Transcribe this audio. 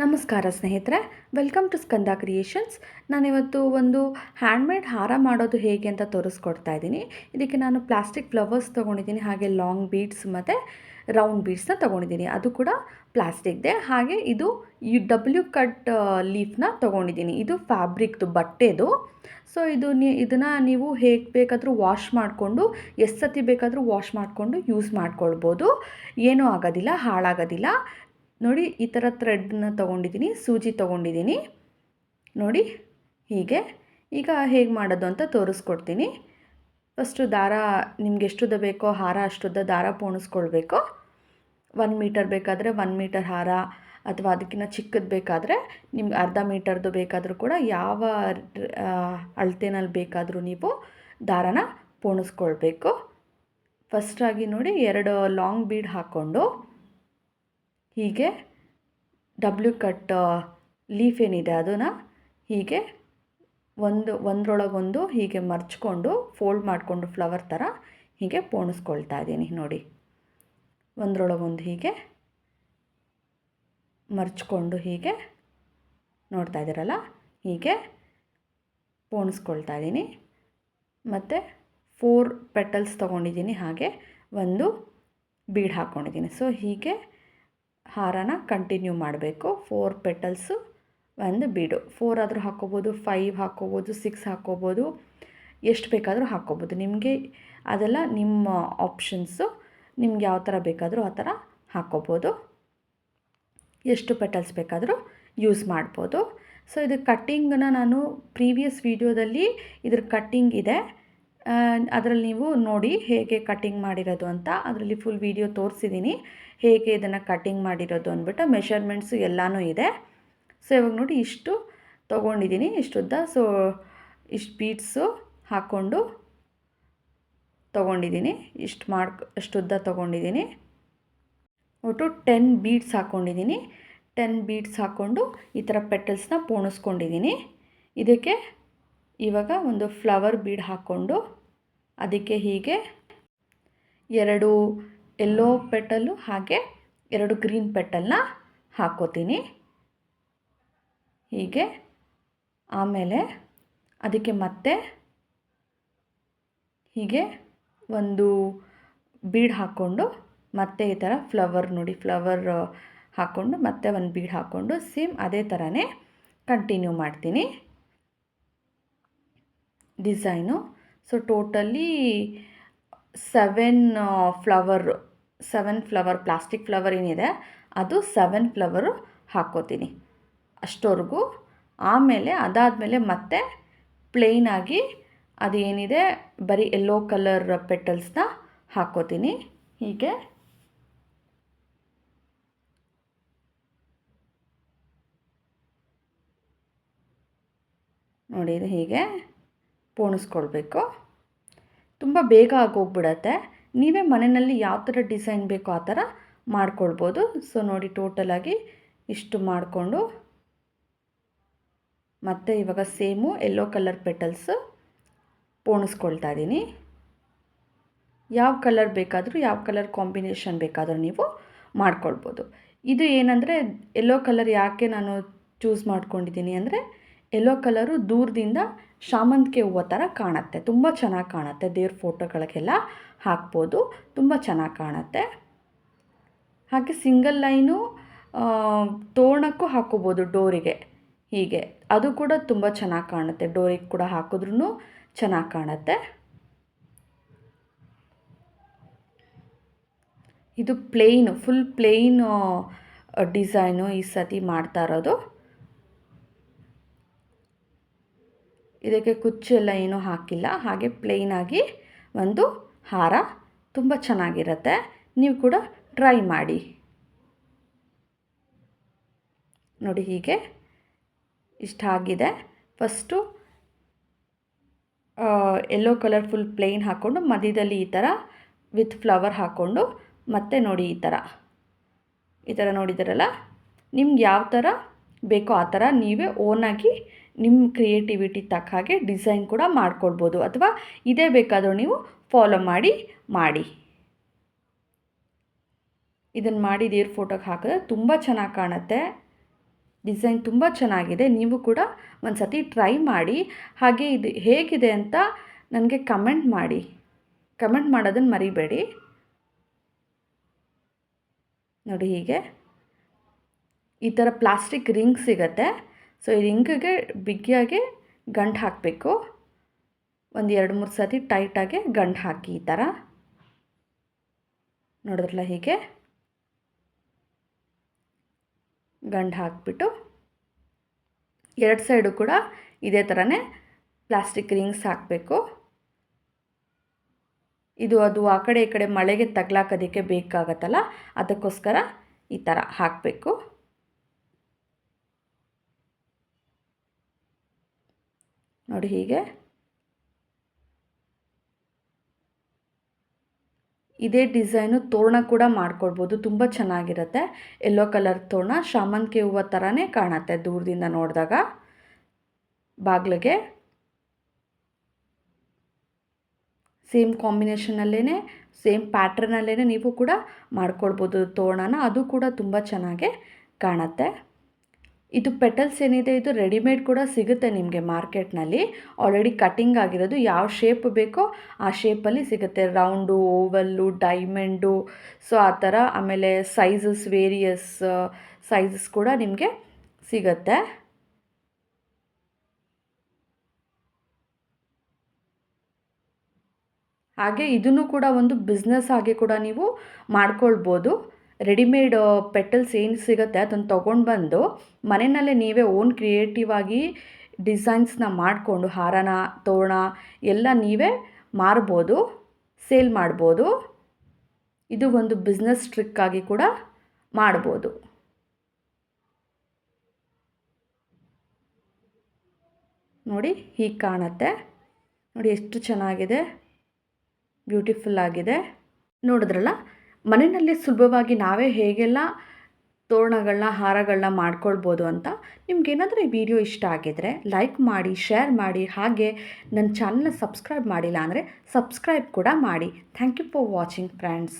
ನಮಸ್ಕಾರ ಸ್ನೇಹಿತರೆ welcome to Skanda creations ನಾನಿವತ್ತು ಒಂದು ಹ್ಯಾಂಡ್ಮೇಡ್ ಹಾರ ಮಾಡೋದು ಹೇಗೆ ಅಂತ ತೋರಿಸ್ಕೊಡ್ತಾ ಇದ್ದೀನಿ. ಇದಕ್ಕೆ ನಾನು ಪ್ಲಾಸ್ಟಿಕ್ ಫ್ಲವರ್ಸ್ ತೊಗೊಂಡಿದ್ದೀನಿ, ಹಾಗೆ ಲಾಂಗ್ ಬೀಡ್ಸ್ ಮತ್ತು ರೌಂಡ್ ಬೀಡ್ಸ್ನ ತೊಗೊಂಡಿದ್ದೀನಿ. ಅದು ಕೂಡ ಪ್ಲಾಸ್ಟಿಕ್ದೆ ಹಾಗೆ ಇದು ಯು ಡಬ್ಲ್ಯೂ ಕಟ್ ಲೀಫ್ನ ತೊಗೊಂಡಿದ್ದೀನಿ. ಇದು ಫ್ಯಾಬ್ರಿಕ್ದು ಬಟ್ಟೆದು. ಸೊ ಇದು ನೀ, ಇದನ್ನು ನೀವು ಹೇಗೆ ಬೇಕಾದರೂ ವಾಶ್ ಮಾಡಿಕೊಂಡು, ಎಷ್ಟು ಸತಿ ಬೇಕಾದರೂ ವಾಶ್ ಮಾಡಿಕೊಂಡು ಯೂಸ್ ಮಾಡ್ಕೊಳ್ಬೋದು. ಏನೂ ಆಗೋದಿಲ್ಲ, ಹಾಳಾಗೋದಿಲ್ಲ. ನೋಡಿ ಈ ಥರ ಥ್ರೆಡ್ನ ತೊಗೊಂಡಿದ್ದೀನಿ, ಸೂಜಿ ತೊಗೊಂಡಿದ್ದೀನಿ. ನೋಡಿ ಹೀಗೆ, ಈಗ ಹೇಗೆ ಮಾಡೋದು ಅಂತ ತೋರಿಸ್ಕೊಡ್ತೀನಿ. ಫಸ್ಟು ದಾರ ನಿಮ್ಗೆ ಎಷ್ಟುದ ಬೇಕೋ ಹಾರ ಅಷ್ಟುದ ದಾರ ಪೋಣಿಸ್ಕೊಳ್ಬೇಕು. ಒನ್ ಮೀಟರ್ ಬೇಕಾದರೆ ಒನ್ ಮೀಟರ್ ಹಾರ ಅಥವಾ ಅದಕ್ಕಿಂತ ಚಿಕ್ಕದು ಬೇಕಾದರೆ ನಿಮ್ಗೆ ಅರ್ಧ ಮೀಟರ್ದು ಬೇಕಾದರೂ ಕೂಡ ಯಾವ ಅಳತೆನಲ್ಲಿ ಬೇಕಾದರೂ ನೀವು ದಾರನ ಪೋಣಿಸ್ಕೊಳ್ಬೇಕು. ಫಸ್ಟಾಗಿ ನೋಡಿ ಎರಡು ಲಾಂಗ್ ಬೀಡ್ ಹಾಕ್ಕೊಂಡು ಹೀಗೆ ಡಬ್ಲ್ಯೂ ಕಟ್ ಲೀಫ್ ಏನಿದೆ ಅದನ್ನು ಹೀಗೆ ಒಂದು, ಒಂದರೊಳಗೊಂದು ಹೀಗೆ ಮರ್ಚ್ಕೊಂಡು ಫೋಲ್ಡ್ ಮಾಡಿಕೊಂಡು ಫ್ಲವರ್ ಥರ ಹೀಗೆ ಪೋಣಿಸ್ಕೊಳ್ತಾ ಇದ್ದೀನಿ ನೋಡಿ. ಒಂದರೊಳಗೊಂದು ಹೀಗೆ ಮರ್ಚ್ಕೊಂಡು ಹೀಗೆ ನೋಡ್ತಾ ಇದ್ದೀರಲ್ಲ? ಹೀಗೆ ಪೋಣಿಸ್ಕೊಳ್ತಾ ಇದ್ದೀನಿ. ಮತ್ತು ಫೋರ್ ಪೆಟಲ್ಸ್ ತೊಗೊಂಡಿದ್ದೀನಿ ಹಾಗೆ ಒಂದು ಬೀಡ್ ಹಾಕ್ಕೊಂಡಿದ್ದೀನಿ ಸೊ ಹೀಗೆ ಹಾರನ ಕಂಟಿನ್ಯೂ ಮಾಡಬೇಕು. ಫೋರ್ ಪೆಟಲ್ಸು ಒಂದು ಬೀಡು ಫೋರ್ ಆದರೂ ಹಾಕ್ಕೋಬೋದು ಫೈವ್ ಹಾಕ್ಕೋಬೋದು ಸಿಕ್ಸ್ ಹಾಕ್ಕೋಬೋದು, ಎಷ್ಟು ಬೇಕಾದರೂ ಹಾಕ್ಕೋಬೋದು. ನಿಮಗೆ ಅದೆಲ್ಲ ನಿಮ್ಮ ಆಪ್ಷನ್ಸು ನಿಮ್ಗೆ ಯಾವ ಥರ ಬೇಕಾದರೂ ಆ ಥರ ಹಾಕ್ಕೋಬೋದು. ಎಷ್ಟು ಪೆಟಲ್ಸ್ ಬೇಕಾದರೂ ಯೂಸ್ ಮಾಡ್ಬೋದು. ಸೊ ಇದು ಕಟ್ಟಿಂಗನ್ನ ನಾನು ಪ್ರೀವಿಯಸ್ ವೀಡಿಯೋದಲ್ಲಿ ಇದ್ರ ಕಟ್ಟಿಂಗ್ ಇದೆ. ಅದರಲ್ಲಿ ನೀವು ನೋಡಿ ಹೇಗೆ ಕಟ್ಟಿಂಗ್ ಮಾಡಿರೋದು ಅಂತ. ಅದರಲ್ಲಿ ಫುಲ್ ವೀಡಿಯೋ ತೋರಿಸಿದ್ದೀನಿ ಹೇಗೆ ಇದನ್ನು ಕಟ್ಟಿಂಗ್ ಮಾಡಿರೋದು ಅಂದ್ಬಿಟ್ಟು ಮೆಷರ್ಮೆಂಟ್ಸು ಎಲ್ಲನೂ ಇದೆ. ಸೊ ಇವಾಗ ನೋಡಿ ಇಷ್ಟು ತೊಗೊಂಡಿದ್ದೀನಿ ಇಷ್ಟುದ್ದ. ಸೊ ಇಷ್ಟು ಬೀಟ್ಸು ಹಾಕ್ಕೊಂಡು ತೊಗೊಂಡಿದ್ದೀನಿ ಇಷ್ಟು ಮಾಡ್ಕೊ ಅಷ್ಟುದ್ದ ತೊಗೊಂಡಿದ್ದೀನಿ ಒಟ್ಟು ಟೆನ್ ಬೀಡ್ಸ್ ಹಾಕ್ಕೊಂಡಿದ್ದೀನಿ ಟೆನ್ ಬೀಡ್ಸ್ ಹಾಕ್ಕೊಂಡು ಈ ಥರ ಪೆಟಲ್ಸ್ನ ಪೋಣಿಸ್ಕೊಂಡಿದ್ದೀನಿ ಇದಕ್ಕೆ ಇವಾಗ ಒಂದು ಫ್ಲವರ್ ಬೀಡ್ ಹಾಕ್ಕೊಂಡು ಅದಕ್ಕೆ ಹೀಗೆ ಎರಡು ಎಲ್ಲೋ ಪೆಟಲ್ಲು ಹಾಗೆ ಎರಡು ಗ್ರೀನ್ ಪೆಟಲ್ನ ಹಾಕೋತೀನಿ. ಹೀಗೆ ಆಮೇಲೆ ಅದಕ್ಕೆ ಮತ್ತೆ ಹೀಗೆ ಒಂದು ಬೀಡ್ ಹಾಕ್ಕೊಂಡು ಮತ್ತೆ ಈ ಥರ ಫ್ಲವರ್ ನೋಡಿ ಫ್ಲವರ್ ಹಾಕ್ಕೊಂಡು ಮತ್ತೆ ಒಂದು ಬೀಡ್ ಹಾಕ್ಕೊಂಡು ಸೇಮ್ ಅದೇ ಥರನೇ ಕಂಟಿನ್ಯೂ ಮಾಡ್ತೀನಿ. Design. So totally seven flower seven flower plastic flower ಏನಿದೆ, ಅದು ಸೆವೆನ್ ಫ್ಲವರು ಹಾಕ್ಕೋತೀನಿ ಅಷ್ಟವರೆಗೂ ಆಮೇಲೆ ಅದಾದಮೇಲೆ ಮತ್ತೆ ಪ್ಲೇನಾಗಿ ಅದೇನಿದೆ, ಬರೀ ಎಲ್ಲೋ ಕಲರ್ ಪೆಟಲ್ಸ್ನ ಹಾಕ್ಕೋತೀನಿ ಹೀಗೆ. ನೋಡಿ, ಇದು ಹೀಗೆ. ಪೋಣಿಸ್ಕೊಳ್ಬೇಕು. ತುಂಬ ಬೇಗ ಆಗೋಗ್ಬಿಡತ್ತೆ. ನೀವೇ ಮನೆಯಲ್ಲಿ ಯಾವ ಥರ ಡಿಸೈನ್ ಬೇಕೋ ಆ ಥರ ಮಾಡ್ಕೊಳ್ಬೋದು. ಸೊ, ನೋಡಿ ಟೋಟಲಾಗಿ ಇಷ್ಟು ಮಾಡಿಕೊಂಡು ಮತ್ತು ಇವಾಗ ಸೇಮು ಎಲ್ಲೋ ಕಲರ್ ಪೆಟಲ್ಸು ಪೋಣಿಸ್ಕೊಳ್ತಾ ಇದ್ದೀನಿ. ಯಾವ ಕಲರ್ ಬೇಕಾದರೂ, ಯಾವ ಕಲರ್ ಕಾಂಬಿನೇಷನ್ ಬೇಕಾದರೂ ನೀವು ಮಾಡ್ಕೊಳ್ಬೋದು. ಇದು ಏನಂದರೆ ಎಲ್ಲೋ ಕಲರ್ ಯಾಕೆ ನಾನು ಚೂಸ್ ಮಾಡ್ಕೊಂಡಿದ್ದೀನಿ ಅಂದರೆ ಎಲ್ಲೋ ಕಲರು ದೂರದಿಂದ ಶಾಮಂತಿಗೆ ಹೂವು ಥರ ಕಾಣುತ್ತೆ. ತುಂಬ ಚೆನ್ನಾಗಿ ಕಾಣುತ್ತೆ. ದೇವ್ರ ಫೋಟೋಗಳಿಗೆಲ್ಲ ಹಾಕ್ಬೋದು. ತುಂಬ ಚೆನ್ನಾಗಿ ಕಾಣುತ್ತೆ. ಹಾಗೆ ಸಿಂಗಲ್ ಲೈನು ತೋರಣಕ್ಕೂ ಹಾಕೋಬೋದು ಡೋರಿಗೆ. ಹೀಗೆ. ಅದು ಕೂಡ ತುಂಬ ಚೆನ್ನಾಗಿ ಕಾಣುತ್ತೆ. ಡೋರಿಗೆ ಕೂಡ ಹಾಕಿದ್ರೂ ಚೆನ್ನಾಗಿ ಕಾಣುತ್ತೆ. ಇದು ಪ್ಲೇನು. ಫುಲ್ ಪ್ಲೇನು ಡಿಸೈನು ಈ ಸತಿ ಮಾಡ್ತಾ ಇರೋದು. ಇದಕ್ಕೆ ಕುಚ್ಚೆಲ್ಲ ಏನೂ ಹಾಕಿಲ್ಲ, ಹಾಗೆ ಪ್ಲೇನಾಗಿ ಒಂದು ಹಾರ ತುಂಬ ಚೆನ್ನಾಗಿರುತ್ತೆ. ನೀವು ಕೂಡ ಟ್ರೈ ಮಾಡಿ. ನೋಡಿ ಹೀಗೆ ಇಷ್ಟ ಆಗಿದೆ. First yellow colour full plain ಹಾಕ್ಕೊಂಡು ಮಧ್ಯದಲ್ಲಿ ಈ ಥರ ವಿತ್ ಫ್ಲವರ್ ಹಾಕ್ಕೊಂಡು ಮತ್ತೆ ನೋಡಿ ಈ ಥರ ಈ ಥರ ನೋಡಿದಾರಲ್ಲ, ನಿಮ್ಗೆ ಯಾವ ಥರ ಬೇಕೋ ಆ ಥರ ನೀವೇ ಓನಾಗಿ ನಿಮ್ಮ ಕ್ರಿಯೇಟಿವಿಟಿ ತಕ್ಕ ಹಾಗೆ ಡಿಸೈನ್ ಕೂಡ ಮಾಡ್ಕೊಳ್ಬೋದು ಅಥವಾ ಇದೇ ಬೇಕಾದರೂ ನೀವು ಫಾಲೋ ಮಾಡಿ ಮಾಡಿ. ಇದನ್ನು ಮಾಡಿ ದೇವ್ರ ಫೋಟೋಗೆ ಹಾಕಿದ್ರೆ ತುಂಬ ಚೆನ್ನಾಗಿ ಕಾಣುತ್ತೆ. ಡಿಸೈನ್ ತುಂಬ ಚೆನ್ನಾಗಿದೆ. ನೀವು ಕೂಡ ಒಂದು ಸತಿ ಟ್ರೈ ಮಾಡಿ. ಹಾಗೆ ಇದು ಹೇಗಿದೆ ಅಂತ ನನಗೆ ಕಮೆಂಟ್ ಮಾಡಿ. ಕಮೆಂಟ್ ಮಾಡೋದನ್ನು ಮರಿಬೇಡಿ. ನೋಡಿ ಹೀಗೆ. ಈ ಥರ ಪ್ಲಾಸ್ಟಿಕ್ ರಿಂಗ್ ಸಿಗತ್ತೆ. ಸೊ ಈ ರಿಂಗಿಗೆ ಬಿಗಿಯಾಗಿ ಗಂಟು ಹಾಕಬೇಕು. ಒಂದು ಎರಡು ಮೂರು ಸತಿ ಟೈಟಾಗಿ ಗಂಟು ಹಾಕಿ ಈ ಥರ ನೋಡಿದ್ರಲ್ಲ ಹೀಗೆ? ಗಂಟು ಹಾಕಿಬಿಟ್ಟು ಎರಡು ಸೈಡು ಕೂಡ ಇದೇ ಥರನೇ ಪ್ಲಾಸ್ಟಿಕ್ ರಿಂಗ್ಸ್ ಹಾಕಬೇಕು. ಇದು ಅದು ಆ ಕಡೆ ಈ ಕಡೆ ಮಳೆಗೆ ತಗ್ಲಾಕೋದಕ್ಕೆ ಬೇಕಾಗತ್ತಲ್ಲ, ಅದಕ್ಕೋಸ್ಕರ ಈ ಥರ ಹಾಕಬೇಕು. ನೋಡಿ ಹೀಗೆ. ಇದೇ ಡಿಸೈನು ತೋರಣ ಕೂಡ ಮಾಡ್ಕೊಳ್ಬೋದು ತುಂಬ ಚೆನ್ನಾಗಿರುತ್ತೆ. ಎಲ್ಲೋ ಕಲರ್ ತೋರಣ ಶಾಮಂತಿಗೆ ಹೂವು ಥರನೇ ಕಾಣುತ್ತೆ ದೂರದಿಂದ ನೋಡಿದಾಗ. ಬಾಗಿಲಿಗೆ. ಸೇಮ್ ಕಾಂಬಿನೇಷನಲ್ಲೇ ಸೇಮ್ ಪ್ಯಾಟ್ರನಲ್ಲೇ ನೀವು ಕೂಡ ಮಾಡ್ಕೊಳ್ಬೋದು ತೋರಣನ, ಅದು ಕೂಡ ತುಂಬ ಚೆನ್ನಾಗೆ ಕಾಣುತ್ತೆ. ಇದು ಪೆಟಲ್ಸ್ ಏನಿದೆ, ಇದು ರೆಡಿಮೇಡ್ ಕೂಡ ಸಿಗುತ್ತೆ ನಿಮಗೆ ಮಾರ್ಕೆಟ್ನಲ್ಲಿ. ಆಲ್ರೆಡಿ ಕಟಿಂಗ್ ಆಗಿರೋದು ಯಾವ ಶೇಪ್ ಬೇಕೋ ಆ ಶೇಪಲ್ಲಿ ಸಿಗುತ್ತೆ. ರೌಂಡು ಓವಲ್ಲು ಡೈಮಂಡು ಸೊ ಆ ಥರ ಆಮೇಲೆ ಸೈಜಸ್ ವೇರಿಯಸ್ ಸೈಜಸ್ ಕೂಡ ನಿಮಗೆ ಸಿಗುತ್ತೆ. ಹಾಗೆ ಇದನ್ನು ಕೂಡ ಒಂದು ಬಿಸ್ನೆಸ್ ಆಗಿ ಕೂಡ ನೀವು ಮಾಡ್ಕೊಳ್ಬೋದು. ರೆಡಿಮೇಡ್ ಪೆಟಲ್ಸ್ ಏನು ಸಿಗುತ್ತೆ, ಅದನ್ನು ತೊಗೊಂಡು ಬಂದು ಮನೆಯಲ್ಲೇ ನೀವೇ ಓನ್ ಕ್ರಿಯೇಟಿವ್ ಆಗಿ ಡಿಸೈನ್ಸ್ನ ಮಾಡಿಕೊಂಡು, ಹಾರನ, ತೋರಣ ಎಲ್ಲ ನೀವೇ ಮಾರ್ಬೋದು, ಸೇಲ್ ಮಾಡ್ಬೋದು. ಇದು ಒಂದು ಬಿಸ್ನೆಸ್ ಟ್ರಿಕ್ ಆಗಿ ಕೂಡ ಮಾಡ್ಬೋದು. ನೋಡಿ, ಹೀಗೆ ಕಾಣುತ್ತೆ. ನೋಡಿ, ಎಷ್ಟು ಚೆನ್ನಾಗಿದೆ. ಬ್ಯೂಟಿಫುಲ್ ಆಗಿದೆ. ನೋಡಿದ್ರಲ್ಲ? ಮನೆಯಲ್ಲಿ ಸುಲಭವಾಗಿ ನಾವೇ ಹೇಗೆಲ್ಲ ತೋರಣಗಳನ್ನ, ಹಾರಗಳನ್ನ ಮಾಡ್ಕೊಳ್ಬೋದು ಅಂತ ನಿಮ್ಗೇನಾದರೂ ಈ ವಿಡಿಯೋ ಇಷ್ಟ ಆಗಿದರೆ ಲೈಕ್ ಮಾಡಿ ಶೇರ್ ಮಾಡಿ, ಹಾಗೆ ನನ್ನ ಚಾನಲ್ನ ಸಬ್ಸ್ಕ್ರೈಬ್ ಮಾಡಿಲ್ಲ ಅಂದರೆ ಸಬ್ಸ್ಕ್ರೈಬ್ ಕೂಡ ಮಾಡಿ. Thank you for watching friends